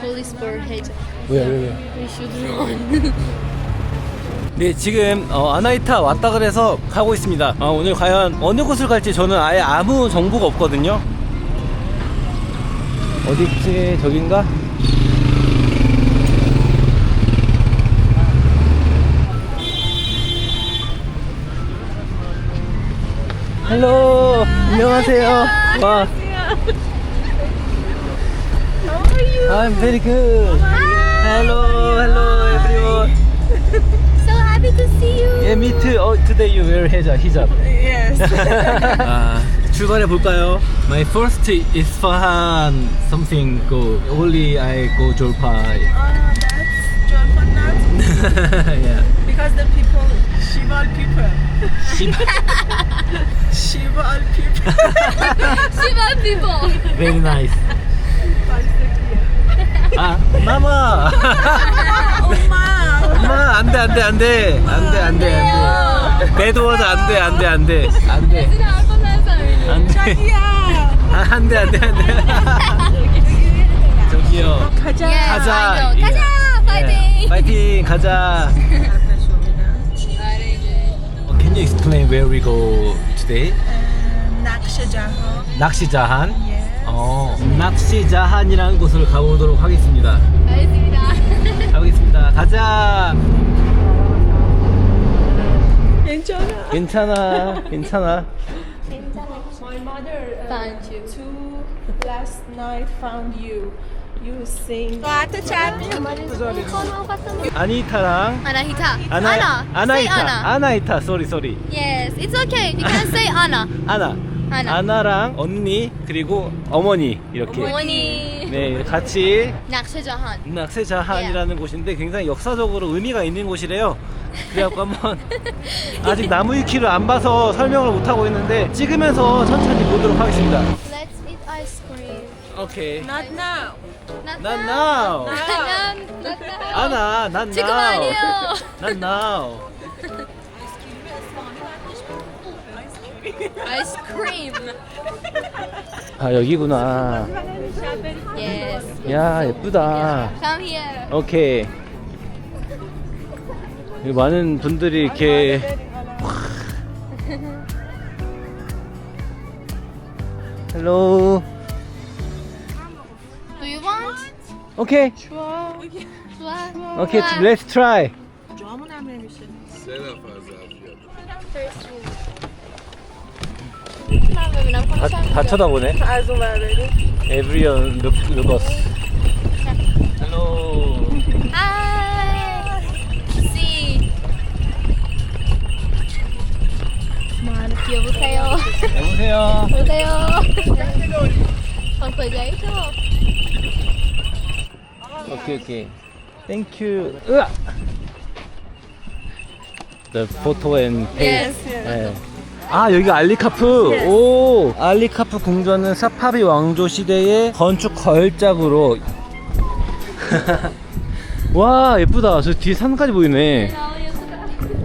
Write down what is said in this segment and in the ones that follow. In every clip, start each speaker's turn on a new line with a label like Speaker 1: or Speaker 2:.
Speaker 1: police bird hate.
Speaker 2: 왜, 왜, 왜?
Speaker 1: We should run.
Speaker 2: 네, 지금 어, 아나이타 왔다 그래서 가고 있습니다. 아, 오늘 과연 어느 곳을 갈지 저는 아예 아무 정보가 없거든요. 어디지? 저긴가? 헬로 안녕하세요. 와. I'm very good. Hello, hello everyone.
Speaker 1: so happy to see you.
Speaker 2: Yeah, me too. Oh, today you wear hijab. hijab.
Speaker 3: Yes.
Speaker 2: 아, 출발해 볼까요? My first Isfahan something go. Only I go Jolpai.
Speaker 3: oh, that's Jolfonat.
Speaker 2: yeah.
Speaker 3: Because the people, Shival people. Shival people.
Speaker 1: Shiva people.
Speaker 2: Very nice. 아, 마마.
Speaker 3: Oma.
Speaker 2: 엄마 안 돼 안 돼 안 돼 안 돼 안 돼 안 돼. 배도워도 안돼 안 돼 안 돼 안 돼 안돼.
Speaker 3: 자기야.
Speaker 2: 아, 안돼 안 돼 안 돼. 저기요.
Speaker 3: 가자.
Speaker 1: Yeah,
Speaker 2: 가자.
Speaker 1: I know. 가자.
Speaker 2: 네,
Speaker 1: Fighting.
Speaker 2: 파이팅 가자. Oh, Can you explain where we go today?
Speaker 3: Um, Nakshajaha.
Speaker 2: 낚시자한. 어, 낚시 자한이라는 곳을 가보도록 하겠습니다.
Speaker 1: 알겠습니다.
Speaker 2: 가보겠습니다. 가자.
Speaker 3: 괜찮아.
Speaker 2: 괜찮아, 괜찮아.
Speaker 3: My mother uh,
Speaker 1: Found you.
Speaker 3: two last night found you. You sing. Ate chat.
Speaker 2: 아니타랑
Speaker 1: Anahita.
Speaker 2: 아나,
Speaker 1: Anna.
Speaker 2: 아나이타,
Speaker 1: Say Anna.
Speaker 2: 아나이타, sorry, sorry.
Speaker 1: Yes, it's okay. You can say Anna.
Speaker 2: 아나,
Speaker 1: 아나.
Speaker 2: 아나랑 언니 그리고 어머니 이렇게
Speaker 1: 어머니.
Speaker 2: 네 같이
Speaker 1: 낚시자한.
Speaker 2: 낚시자한이라는 곳인데 굉장히 역사적으로 의미가 있는 곳이래요. 그래갖고 한번 아직 나무 위키를 안 봐서 설명을 못 하고 있는데 찍으면서 천천히 보도록 하겠습니다.
Speaker 1: Let's eat ice cream.
Speaker 2: 오케이.
Speaker 3: Not now.
Speaker 1: Not
Speaker 2: now.
Speaker 1: Not not now.
Speaker 2: 아나, 난
Speaker 1: 지금
Speaker 2: now.
Speaker 1: 아니에요.
Speaker 2: 난 now.
Speaker 1: Ice cream.
Speaker 2: 아 여기구나.
Speaker 1: Yes.
Speaker 2: 야 예쁘다.
Speaker 1: Come here.
Speaker 2: 오케이. 여기 많은 분들이 이렇게 헬로.
Speaker 1: Do you want?
Speaker 2: 오케이.
Speaker 1: 좋아.
Speaker 2: 오케이. Let's try. 다, 다 쳐다보네.
Speaker 3: Also mal ready.
Speaker 2: Everyone look look us. 헬로.
Speaker 1: Hi. See. Mana 여보세요.
Speaker 2: 여보세요.
Speaker 1: 여보세요. Phải giấy chứ?
Speaker 2: 오케이 오케이. Thank you. 으아. The photo and page.
Speaker 1: Yes.
Speaker 2: 네. 아 여기가 알리카프. 오 알리카프 궁전은 사파비 왕조 시대의 건축 걸작으로. 와 예쁘다. 저 뒤에 산까지 보이네.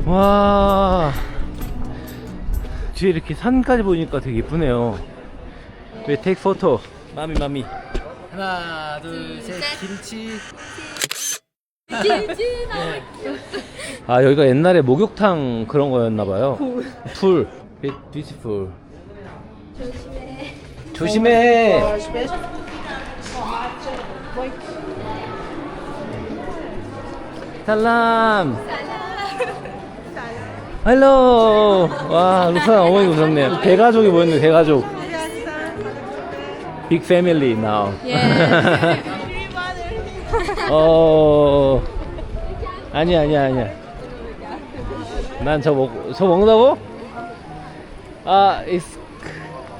Speaker 2: 와 뒤에 이렇게 산까지 보니까 되게 예쁘네요. 왜 take photo? 마미 마미. 하나 둘셋 김치. 아 여기가 옛날에 목욕탕 그런 거였나봐요. 풀. Beautiful. 조심해. 조심해. 살람. 헬로. 와 루사 어머니 웃었네요. 대가족이 보였네 대가족. 빅 패밀리 now. 어 아니야 아니야 아니야 난 저 먹, 저 먹는다고? 아 it's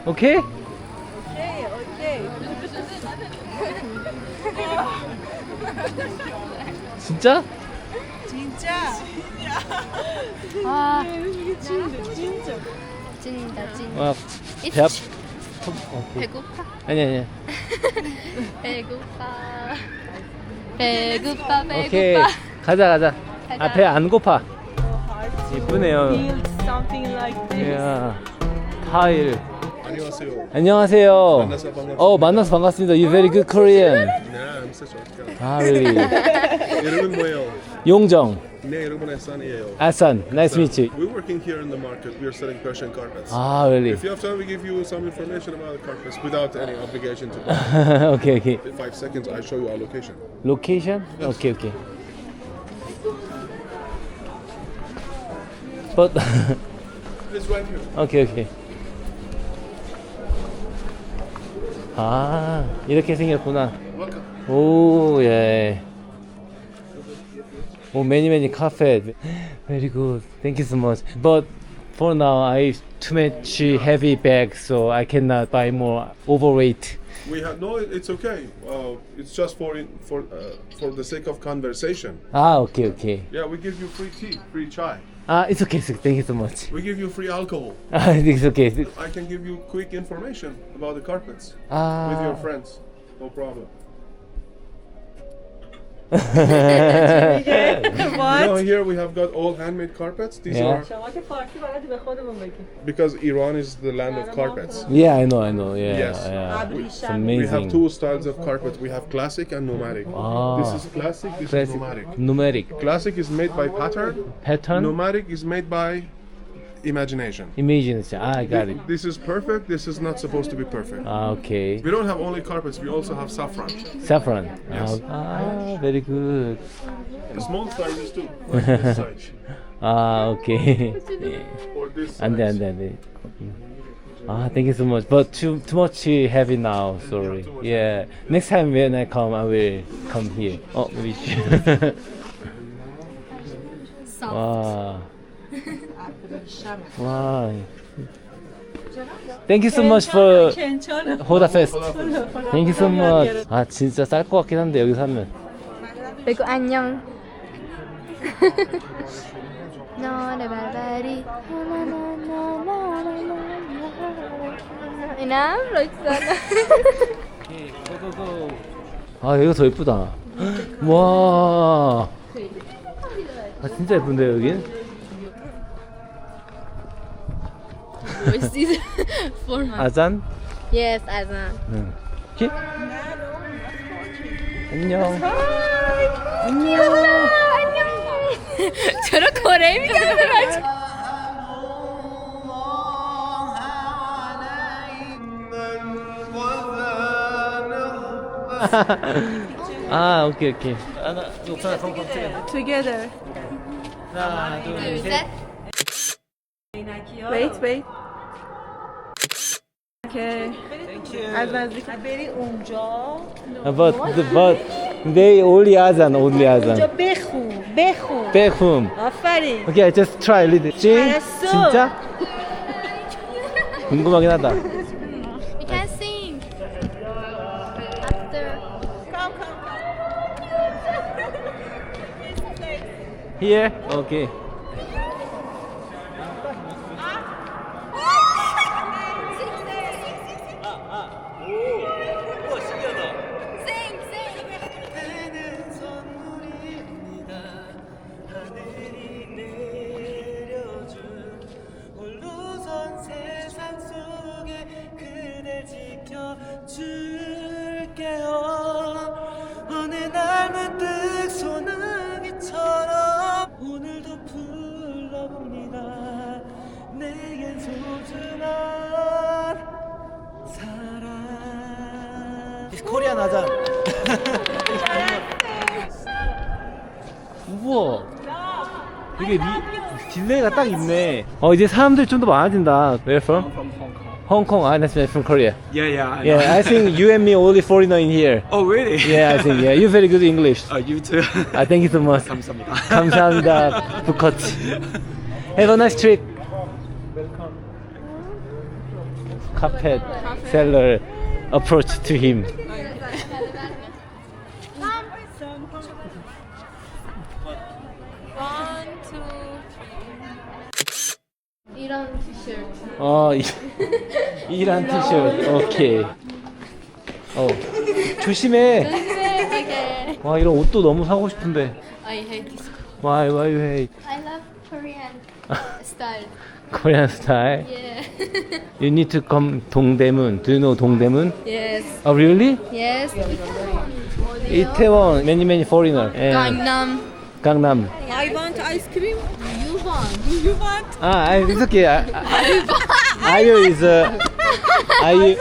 Speaker 2: 오케이?
Speaker 3: Okay, okay.
Speaker 2: 진짜?
Speaker 3: 진짜.
Speaker 1: 아,
Speaker 3: 진짜. 진짜.
Speaker 1: 찐다 찐.
Speaker 2: 와배 아프
Speaker 1: 배고파.
Speaker 2: 아니 아니
Speaker 1: 배고파. 배고파
Speaker 2: 오케이
Speaker 1: 배고파.
Speaker 2: 가자 가자 아
Speaker 1: 가자.
Speaker 2: 배안 고파 이쁘네요
Speaker 3: Feel something like this.
Speaker 2: 이 야 타일
Speaker 4: 안녕하세요.
Speaker 2: 안녕하세요
Speaker 4: 만나서 반갑습니다.
Speaker 2: 어 만나서 반갑습니다 You very good Korean
Speaker 4: Yeah, I'm 있었죠.
Speaker 2: 아, really?
Speaker 4: 이름은 뭐예요?
Speaker 2: 용정,
Speaker 4: 네, 이름은 애산이에요.
Speaker 2: 아산, nice to meet you.
Speaker 4: We're working here in the market. We're selling Persian carpets.
Speaker 2: 아, really?
Speaker 4: If you have time, we give you some information about the carpets without any obligation to buy.
Speaker 2: okay, okay.
Speaker 4: In five seconds, I show you our location.
Speaker 2: Location? Okay, okay. But
Speaker 4: It's right here.
Speaker 2: 오케 아 이렇게 생겼구나.
Speaker 4: Welcome.
Speaker 2: 오 예. 오 many many carpet. Very good. Thank you so much. But for now I too much heavy bag, so I cannot buy more overweight.
Speaker 4: We have no. It's okay. Uh, it's just for in, for uh, for the sake of conversation.
Speaker 2: Ah, okay, okay.
Speaker 4: Yeah, we give you free tea, free chai.
Speaker 2: Ah, it's okay. So thank you so much.
Speaker 4: We give you free alcohol.
Speaker 2: Ah, it's okay.
Speaker 4: I can give you quick information about the carpets
Speaker 2: ah.
Speaker 4: with your friends. No problem. you know, here we have got all handmade carpets. These
Speaker 2: yeah.
Speaker 4: are. Because Iran is the land of carpets.
Speaker 2: Yeah, I know, I know. Yeah,
Speaker 4: yes.
Speaker 2: Yeah. It's amazing.
Speaker 4: We have two styles of carpet. We have classic and nomadic.
Speaker 2: Ah.
Speaker 4: This is classic. This
Speaker 2: classic.
Speaker 4: is nomadic.
Speaker 2: Nomadic.
Speaker 4: Classic is made by pattern.
Speaker 2: Pattern.
Speaker 4: Nomadic is made by imagination.
Speaker 2: Imagination. Ah, I got this, it.
Speaker 4: This is perfect. This is not supposed to be perfect.
Speaker 2: Ah, okay.
Speaker 4: We don't have only carpets. We also have saffron.
Speaker 2: Saffron.
Speaker 4: Yes.
Speaker 2: Ah, ah very good.
Speaker 4: Small sizes too. Like this size.
Speaker 2: Ah, okay.
Speaker 4: or this size.
Speaker 2: And then, and then. Ah, thank you so much. But too too much heavy now. Sorry. Yeah. Next time when I come, I will come here. Oh, maybe.
Speaker 1: Wow.
Speaker 2: 와. Thank you so much for Hoda Fest. Thank you so much. 아 진짜 쌀 것 같긴 한데 여기서 하면.
Speaker 1: 그리고 안녕. 너를 발발이 이남 로이스
Speaker 2: 아 여기 더 예쁘다. 와. 아 진짜 예쁜데 여긴? Azan?
Speaker 1: Yes, Azan.
Speaker 2: Okay. Hi. Hello. Hello. Hello. Hello. Hello. ah, okay, okay.
Speaker 3: Together. Wait, wait. okay
Speaker 2: Thank
Speaker 3: از نزدیک بری اونجا
Speaker 2: But the but they only azan only
Speaker 3: اونجا
Speaker 2: azan.
Speaker 3: بخون بخون
Speaker 2: Back home.
Speaker 3: آفرین
Speaker 2: Okay, I just try a little. 찡?
Speaker 3: 알았어.
Speaker 2: 진짜? 궁금하긴 하다.
Speaker 1: You can sing. After.
Speaker 3: come come
Speaker 2: Here? Okay.
Speaker 5: 지켜줄게요 어느 날 문득 소나기처럼 오늘도 불러봅니다 내겐 소중한 사랑
Speaker 2: 코리안 아잔. 우와. 이게 리, 딜레이가 딱 있네. 어 이제 사람들 좀 더 많아진다. Where from? Hong Kong. Ah, that's from Korea.
Speaker 5: Yeah, yeah, I
Speaker 2: Yeah, I think you and me only foreigner in here.
Speaker 5: Oh, really?
Speaker 2: Yeah, I think yeah. You very good English.
Speaker 5: Uh, you too.
Speaker 2: Ah, thank you so much.
Speaker 5: 감사합니다.
Speaker 2: 감사합니다. 부커치. Have a nice trip. Carpet seller approach to him.
Speaker 1: One, two. 이런 티셔츠.
Speaker 2: 어, 이, 이란 티셔츠. 오케이. 어, 조심해.
Speaker 1: 조심해. Okay.
Speaker 2: 와, 이런 옷도 너무 사고 싶은데.
Speaker 1: I hate this.
Speaker 2: Why, why you hate
Speaker 1: I love Korean style.
Speaker 2: Korean style?
Speaker 1: Yeah.
Speaker 2: You need to come 동대문. Do you know 동대문?
Speaker 1: yes.
Speaker 2: Oh, really?
Speaker 1: Yes.
Speaker 2: 이태원 many many foreigner. and
Speaker 1: Gangnam.
Speaker 2: 강
Speaker 3: want?
Speaker 2: 아, I, it's okay. I, I, Ayu is uh, Ayu.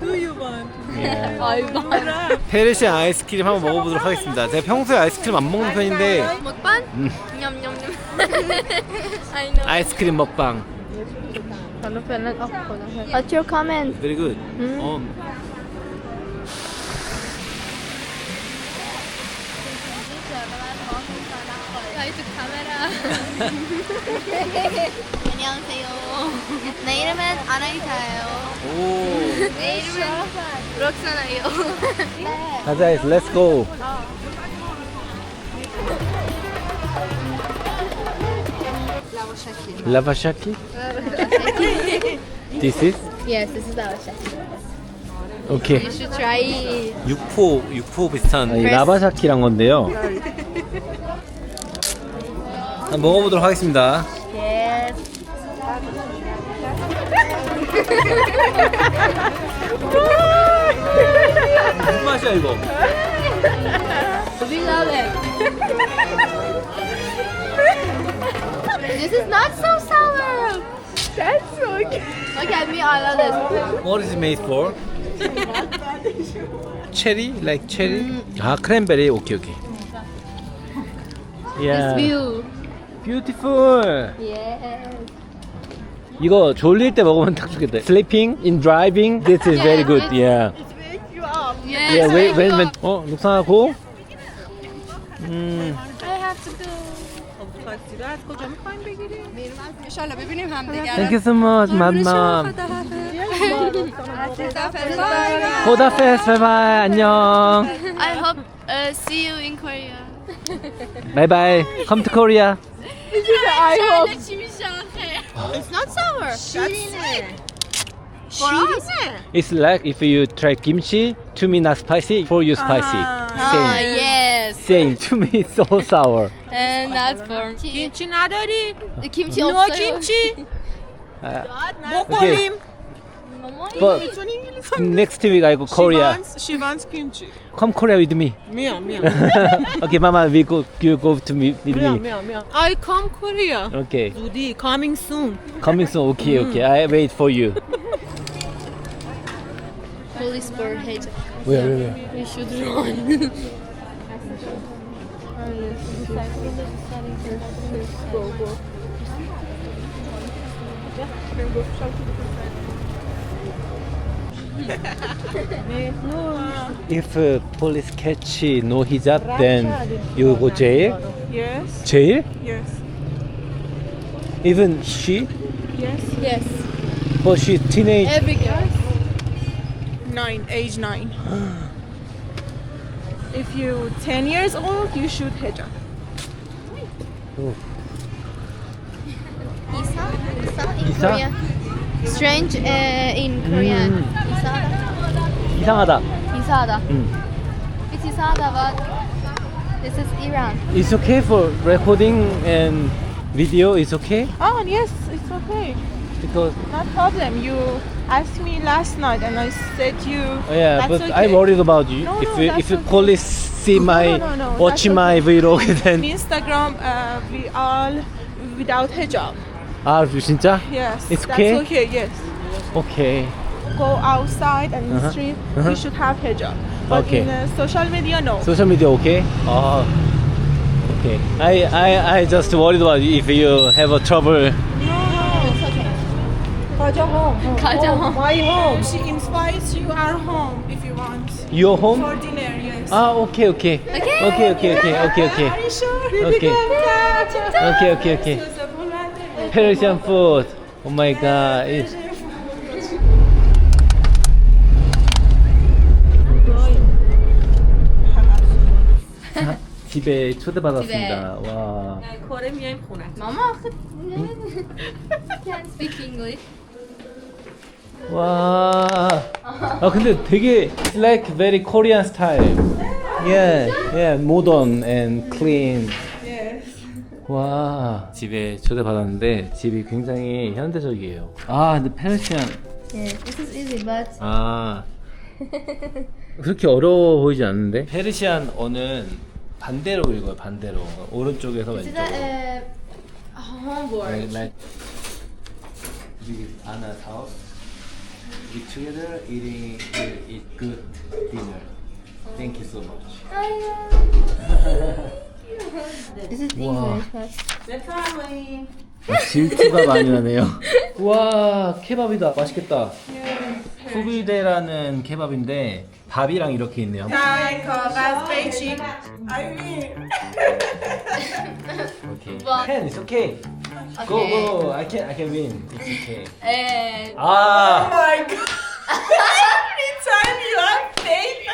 Speaker 3: Do you want?
Speaker 2: Yeah.
Speaker 1: I want.
Speaker 2: 페르시안 아이스크림 한번 먹어보도록 하겠습니다. 제가 평소에 아이스크림 안 먹는 편인데
Speaker 1: Mukbang? Yum yum yum. I know.
Speaker 2: 아이스크림 먹방.
Speaker 1: What's your comment?
Speaker 2: Very good. 어,
Speaker 1: 나 이스 카메라. 안녕하세요. 내 이름은 아나이타예요.
Speaker 2: 오.
Speaker 1: 내 이름은 록사나예요.
Speaker 2: 가자, let's go. 라바샤키? This is?
Speaker 1: Yes, this is lavash.
Speaker 2: 오케이.
Speaker 1: You should try it.
Speaker 2: 육포, 육포 비슷한 이 라바샤키란 건데요. 한번 먹어보도록 하겠습니다.
Speaker 1: Yes.
Speaker 2: 무슨 맛이야 이거?
Speaker 1: We love it. this is not so sour.
Speaker 3: That's so cute.
Speaker 1: Look at me, I love this.
Speaker 2: What is it made for? cherry? Like cherry? 아, 크랜베리. 오케이, 오케이.
Speaker 1: This
Speaker 2: Yeah.
Speaker 1: view.
Speaker 2: Beautiful.
Speaker 1: Yes.
Speaker 2: 이거 졸릴 때 먹으면 딱 좋겠다. Sleeping in driving. This is very good. Yeah.
Speaker 1: Yes.
Speaker 2: Yeah.
Speaker 1: very
Speaker 2: When when when
Speaker 1: good.
Speaker 2: 어, 룩상하고. 음.
Speaker 1: I have to go.
Speaker 3: تاکسی از کجا میخوایم بگیریم؟
Speaker 1: انشالله ببینیم هم دیگه
Speaker 2: Thank you so much, 맘맘. 호다페스 바이바이 안녕.
Speaker 1: I hope uh, see you in Korea.
Speaker 2: 바이바이. Come to Korea.
Speaker 1: It's not sour. That's sweet. For us.
Speaker 2: It's like if you try kimchi, to me not spicy, for you spicy.
Speaker 1: Ah,
Speaker 2: Same.
Speaker 1: Ah, yes.
Speaker 2: Same. To me it's so sour.
Speaker 1: And that's for kimchi. kimchi
Speaker 3: نداری؟
Speaker 1: Kimchi No kimchi.
Speaker 3: Uh,
Speaker 2: kimchi.
Speaker 3: بخوریم
Speaker 2: but next week I go Korea.
Speaker 3: She wants, kimchi.
Speaker 2: Come Korea with me.
Speaker 3: Mia, Mia.
Speaker 2: okay, Mama, we go. You go to me with me.
Speaker 3: Mia, Mia. I come Korea.
Speaker 2: Okay.
Speaker 3: Rudy, coming soon.
Speaker 2: Coming soon. Okay, okay. I wait for you.
Speaker 1: Police bird head.
Speaker 2: Where, where, where?
Speaker 1: We should run. go, go.
Speaker 2: If uh, police catch no hijab, then you go jail.
Speaker 3: Yes
Speaker 2: Jail?
Speaker 3: yes
Speaker 2: Even she?
Speaker 3: yes
Speaker 1: yes.
Speaker 2: But she teenage.
Speaker 1: Every girl.
Speaker 3: nine age nine If you 10 years old you should hijab
Speaker 1: Isa? Isa in
Speaker 2: Isa?
Speaker 1: Korean. Strange uh, in Korean. Isa.
Speaker 2: 이상하다.
Speaker 1: 이사하다.
Speaker 2: 음.
Speaker 1: It's 이사하다, but this is Iran.
Speaker 2: It's okay for recording and video. It's okay
Speaker 3: Oh yes it's okay
Speaker 2: because
Speaker 3: not problem you asked me last night and I said you
Speaker 2: oh, yeah,
Speaker 3: that's
Speaker 2: but
Speaker 3: okay.
Speaker 2: I'm worried about you.
Speaker 3: No,
Speaker 2: if
Speaker 3: no,
Speaker 2: you,
Speaker 3: that's
Speaker 2: if you
Speaker 3: okay.
Speaker 2: police see my
Speaker 3: no, no,
Speaker 2: watch
Speaker 3: that's
Speaker 2: my vlog, then
Speaker 3: Instagram uh, we all without hijab
Speaker 2: 아 진짜?
Speaker 3: yes
Speaker 2: It's
Speaker 3: that's
Speaker 2: okay?
Speaker 3: okay yes
Speaker 2: Okay.
Speaker 3: go outside and in
Speaker 2: Uh-huh.
Speaker 3: street,
Speaker 2: Uh-huh.
Speaker 3: we should have hijab. But
Speaker 2: Okay.
Speaker 3: in uh, social media, no.
Speaker 2: Social media okay? Oh, okay. I, I, I just worried about if you have a trouble.
Speaker 3: No, no,
Speaker 1: it's okay.
Speaker 3: Go home.
Speaker 1: Go
Speaker 3: home. My home. She inspires you at home if you want.
Speaker 2: Your home?
Speaker 3: For dinner, yes.
Speaker 2: Ah, okay, okay.
Speaker 1: Okay.
Speaker 2: Okay, okay, okay, okay, okay.
Speaker 3: Are you sure?
Speaker 2: Okay. Okay, okay, okay. Persian food. Oh my god. It, 집에 초대받았습니다. 와.
Speaker 3: Korean bien puna.
Speaker 1: Mama can speak English.
Speaker 2: 와. 아 근데 되게 it's like very Korean style. Yeah, yeah, modern and clean. 와 집에 초대받았는데 집이 굉장히 현대적이에요. 아 근데 페르시안
Speaker 1: Yeah, this is easy, but
Speaker 2: 아 그렇게 어려워 보이지 않는데? 페르시안 어는 반대로 읽어요. 반대로 오른쪽에서 왼쪽.
Speaker 1: a, a homework?
Speaker 2: Like, like this is Anna's house. We together eating eat good dinner. Thank you so much.
Speaker 1: This is
Speaker 2: Wow.
Speaker 1: English.
Speaker 2: 아, 질투가 많이 나네요. 와 케밥이다. 맛있겠다. 후비데라는 케밥인데 밥이랑 이렇게 있네요.
Speaker 3: Beijing. I mean,
Speaker 2: 오케이.
Speaker 1: 와.
Speaker 2: Pen, it's okay. Go
Speaker 1: Okay.
Speaker 2: go. I can I can win. It's okay.
Speaker 1: And
Speaker 3: oh
Speaker 2: 아
Speaker 3: my god. Every time you have faith.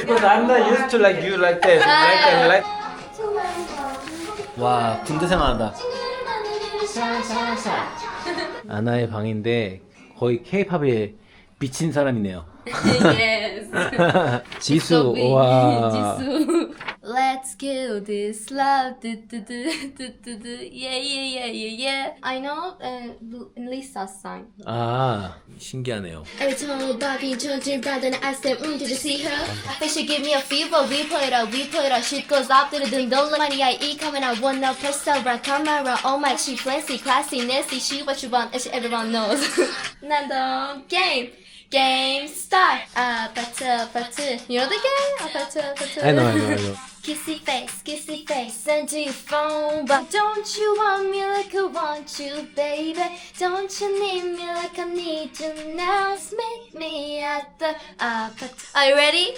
Speaker 2: because I'm not used to like you like that. Like that, like. 와 군대 생활하다. 아나의 방인데 거의 K-팝에 미친 사람이네요.
Speaker 1: yes.
Speaker 2: 지수. 와.
Speaker 1: 지수. Let's kill this love. Do, do, do, do, do, do. Yeah, yeah, yeah, yeah, yeah. I know uh, Lisa's song.
Speaker 2: 아 신기하네요.
Speaker 1: Every time Bobby judging brother I said, mm, did you see her? I think she give me a fever. We put it up, we put it up. Shit goes off to the ding dong. Money I eat coming out one up press over camera. Oh my, she fancy, classy, nasty. She what you want, and she everyone knows. Nando game. Game start. Ah, butter, butter. You know the game? Ah, butter, butter.
Speaker 2: I know, I know, I know.
Speaker 1: Kissy face, kissy face, send you phone. But don't you want me like I want you, baby? Don't you need me like I need you now? Just meet me at the uh, but Are you ready?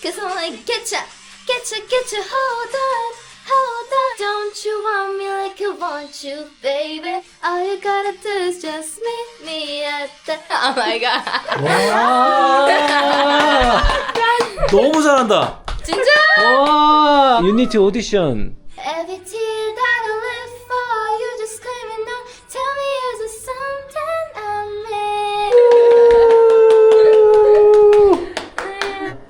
Speaker 1: Cause I'm like, get ya, get ya, get ya, hold on, hold on. Don't you want me like I want you, baby? All you gotta do is just meet me at the. Oh my god.
Speaker 2: 와 너무 잘한다.
Speaker 1: 진짜?
Speaker 2: 와 유니티 오디션.
Speaker 1: Every tear that I live for, you just screaming out. Tell me, is it something I'm in?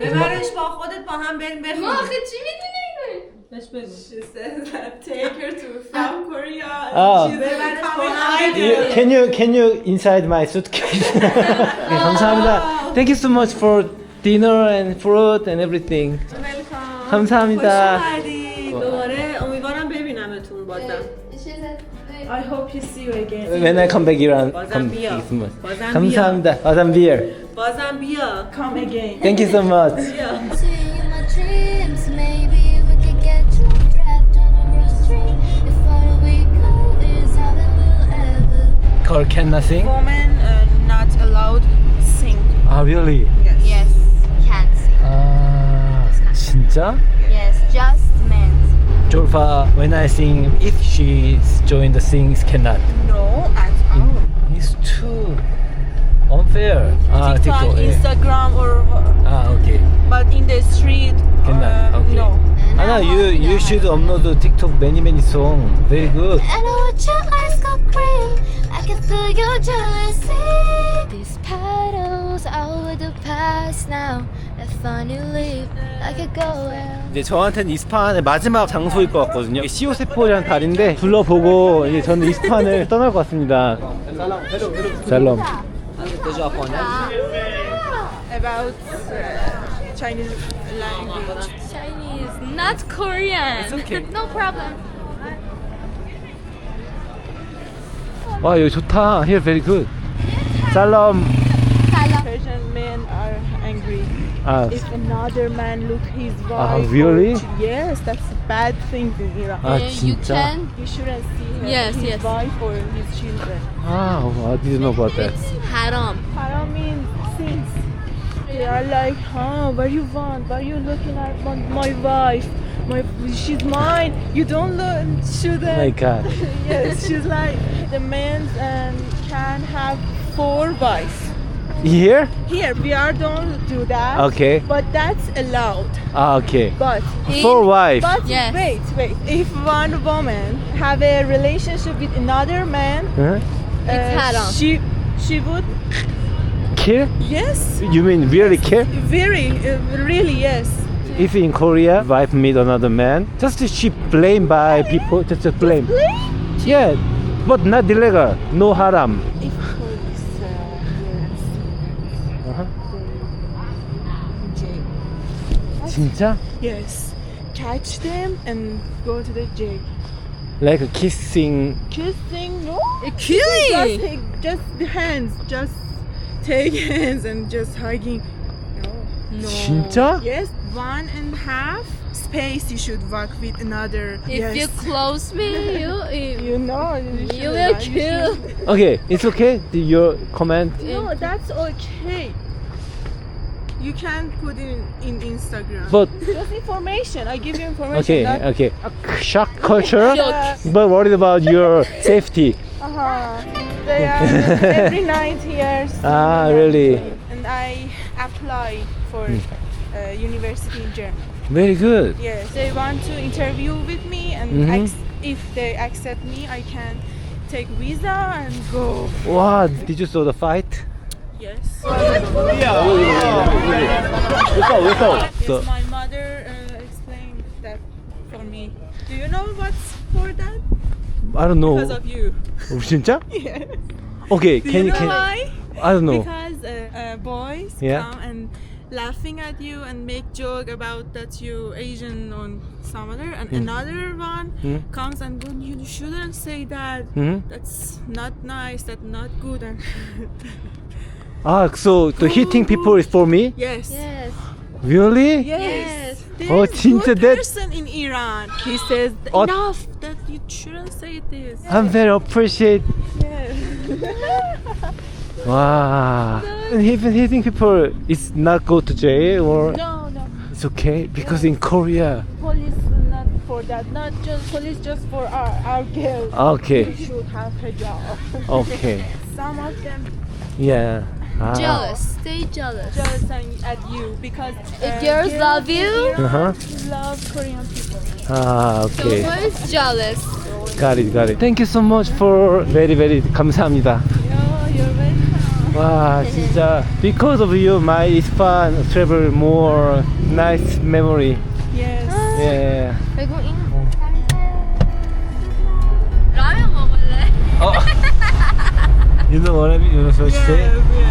Speaker 3: ببرش با خودت با هم بریم
Speaker 1: ما
Speaker 3: بخونیم.
Speaker 1: آخه چی میدونی اینو؟
Speaker 3: بهش بگو. She says that take her to South Korea.
Speaker 2: 아.
Speaker 3: She's ببرش با هم
Speaker 2: You, can you can you inside my suitcase? 네, 감사합니다. Thank you so much for dinner and fruit and everything.
Speaker 3: Welcome.
Speaker 2: 감사합니다.
Speaker 3: 이거랑
Speaker 1: 베비남에둔 맞다.
Speaker 3: I hope you see you again.
Speaker 2: When I come back Iran, come
Speaker 3: beer.
Speaker 2: 감사합니다. Bazan beer.
Speaker 3: Bazan beer. Come again.
Speaker 2: Thank you so much. Girl can nothing.
Speaker 3: Women uh, not allowed sing.
Speaker 2: Ah really? teacher?
Speaker 1: Yes, just men.
Speaker 2: Julfa, when I sing, if she's joined the sings, cannot.
Speaker 3: No, at mm. all.
Speaker 2: It's too unfair. Ah,
Speaker 3: TikTok,
Speaker 2: eh.
Speaker 3: Instagram or.
Speaker 2: Ah, okay.
Speaker 3: But in the street,
Speaker 2: Cannot.
Speaker 3: uh,
Speaker 2: Okay.
Speaker 3: no.
Speaker 2: Ah, Anna, you you should upload the TikTok many many song. Very good.
Speaker 1: I know what your eyes go green. I can feel your jealousy. These petals over the past now.
Speaker 2: 이제 저한테는 이스파한의 마지막 장소일 것 같거든요. 시오세포라는 달인데 둘러보고 이제 저는 이스파한을 떠날 것 같습니다. 샬롬.
Speaker 3: About uh, Chinese language.
Speaker 1: Chinese, not Korean.
Speaker 2: It's okay.
Speaker 1: no problem.
Speaker 2: 와 여기 좋다. Here very good. 샬롬.
Speaker 3: If another man look his
Speaker 2: uh,
Speaker 3: wife.
Speaker 2: Really?
Speaker 3: Or, yes, that's a bad thing in Iran.
Speaker 1: Uh, ah,
Speaker 2: eh, you
Speaker 1: can.
Speaker 3: You shouldn't see him,
Speaker 1: yes,
Speaker 3: his
Speaker 1: yes.
Speaker 3: wife or his children.
Speaker 2: Ah, I didn't know about that.
Speaker 1: It's haram.
Speaker 3: Haram means sins. They are like, huh? What you want? What you looking at? Want my wife? My, she's mine. You don't look. Shouldn't.
Speaker 2: My God.
Speaker 3: yes, she's like the men and um, can have four wives.
Speaker 2: Here?
Speaker 3: Here, we are don't do that.
Speaker 2: Okay.
Speaker 3: But that's allowed.
Speaker 2: 아, okay.
Speaker 3: But
Speaker 2: For wife.
Speaker 3: but
Speaker 1: Yes.
Speaker 3: wait, wait. If one woman have a relationship with another man,
Speaker 2: Huh?
Speaker 3: uh,
Speaker 1: haram.
Speaker 3: she she would
Speaker 2: Kill?
Speaker 3: yes,
Speaker 2: You mean really kill?
Speaker 3: very uh, really yes.
Speaker 2: If in Korea, wife meet another man, just she blame by people, just a blame. Yeah, but not illegal, no haram.
Speaker 3: If police uh, here and
Speaker 2: 진짜?
Speaker 3: Yes. Catch them and go to the jail.
Speaker 2: Like a kissing.
Speaker 3: Kissing? No. Just
Speaker 1: Killing.
Speaker 3: take just the hands. Just take hands and just hugging. No.
Speaker 2: 진짜?
Speaker 3: Yes, one and a half space you should walk with another.
Speaker 1: If
Speaker 3: yes.
Speaker 1: you close me, you you,
Speaker 3: you know you,
Speaker 1: you
Speaker 3: should
Speaker 1: will
Speaker 3: run.
Speaker 1: kill.
Speaker 2: Okay, it's okay. The- Your comment.
Speaker 3: No, that's okay. You can put in, in Instagram.
Speaker 2: But
Speaker 3: just information. I give you information.
Speaker 2: okay,
Speaker 3: not-
Speaker 2: okay. Shock culture.
Speaker 3: Yeah.
Speaker 2: But worried about your safety.
Speaker 3: Uh-huh. They are every nine years.
Speaker 2: Ah, really?
Speaker 3: And I apply for
Speaker 2: Hmm.
Speaker 3: uh, university in Germany.
Speaker 2: Very good.
Speaker 3: Yes, they want to interview with me, and
Speaker 2: Mhm.
Speaker 3: ex- if they accept me, I can take visa and go.
Speaker 2: Wow, did you saw the fight?
Speaker 3: Yes.
Speaker 2: So,
Speaker 3: Yes, my mother uh, explained that for me. Do you know what's for that?
Speaker 2: I don't know.
Speaker 3: Because of you.
Speaker 2: 어, 진짜?
Speaker 3: Yes.
Speaker 2: Okay,
Speaker 3: Do
Speaker 2: can
Speaker 3: you
Speaker 2: you
Speaker 3: know
Speaker 2: can
Speaker 3: why?
Speaker 2: I don't know.
Speaker 3: Because uh, uh, boys
Speaker 2: Yeah.
Speaker 3: come and laughing at you and make joke about that you Asian on some other, and another one
Speaker 2: Hmm.
Speaker 3: comes and go, you shouldn't say that.
Speaker 2: Mhm.
Speaker 3: That's not nice. That's not good. And
Speaker 2: Ah, so the hitting people is for me?
Speaker 3: yes.
Speaker 1: Yes.
Speaker 2: Really?
Speaker 3: Yes. There's
Speaker 2: Oh, 진짜
Speaker 3: good
Speaker 2: that-
Speaker 3: person in Iran. He says
Speaker 2: Oh.
Speaker 3: enough that you shouldn't say this.
Speaker 2: I'm very appreciate.
Speaker 3: Yes.
Speaker 2: Wow. And even hitting people is not go to jail or
Speaker 3: no, no.
Speaker 2: it's okay because in Korea.
Speaker 3: Police not for that. Not just police, just for our our girls.
Speaker 2: Okay.
Speaker 3: You should have hijab.
Speaker 2: Okay.
Speaker 3: Some of them
Speaker 2: Yeah. Ah.
Speaker 1: Jealous. Stay jealous.
Speaker 3: jealous and- at you because uh,
Speaker 1: If girls love you,
Speaker 2: Uh-huh.
Speaker 3: love Korean people.
Speaker 2: Ah,
Speaker 1: so
Speaker 2: okay.
Speaker 1: who is jealous?
Speaker 2: Got it, got it. Thank you so much for very, very 감사합니다.
Speaker 3: Yeah, you're welcome.
Speaker 2: 와, 진짜 because of you, my Ispan travel more nice memory.
Speaker 3: Yes.
Speaker 2: Yeah.
Speaker 1: 외국인. 라면 먹을래?
Speaker 2: 어. You know what I mean? You know what I say?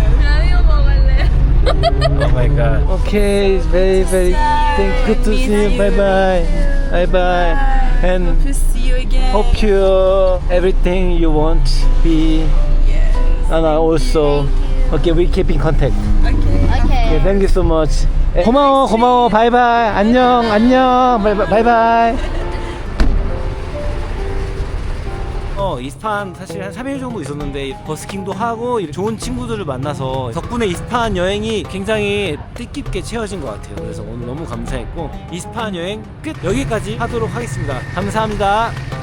Speaker 1: 라면 먹을래?
Speaker 2: Oh my god. Okay, it's very, very. Thank you. Good to see you. Bye bye. Bye bye. And
Speaker 3: Hope to see you again.
Speaker 2: hope you everything you want be.
Speaker 3: Yes.
Speaker 2: And I also. Okay, we keep in contact.
Speaker 3: Okay.
Speaker 2: Okay,
Speaker 1: Okay.
Speaker 2: thank you so much. 에, 고마워, 고마워. 바이바이. 안녕, 안녕. 바이바이. 이스판 사실 한 3일 정도 있었는데 버스킹도 하고 좋은 친구들을 만나서 덕분에 이스판 여행이 굉장히 뜻깊게 채워진 것 같아요. 그래서 오늘 너무 감사했고 이스판 여행 끝 여기까지 하도록 하겠습니다. 감사합니다.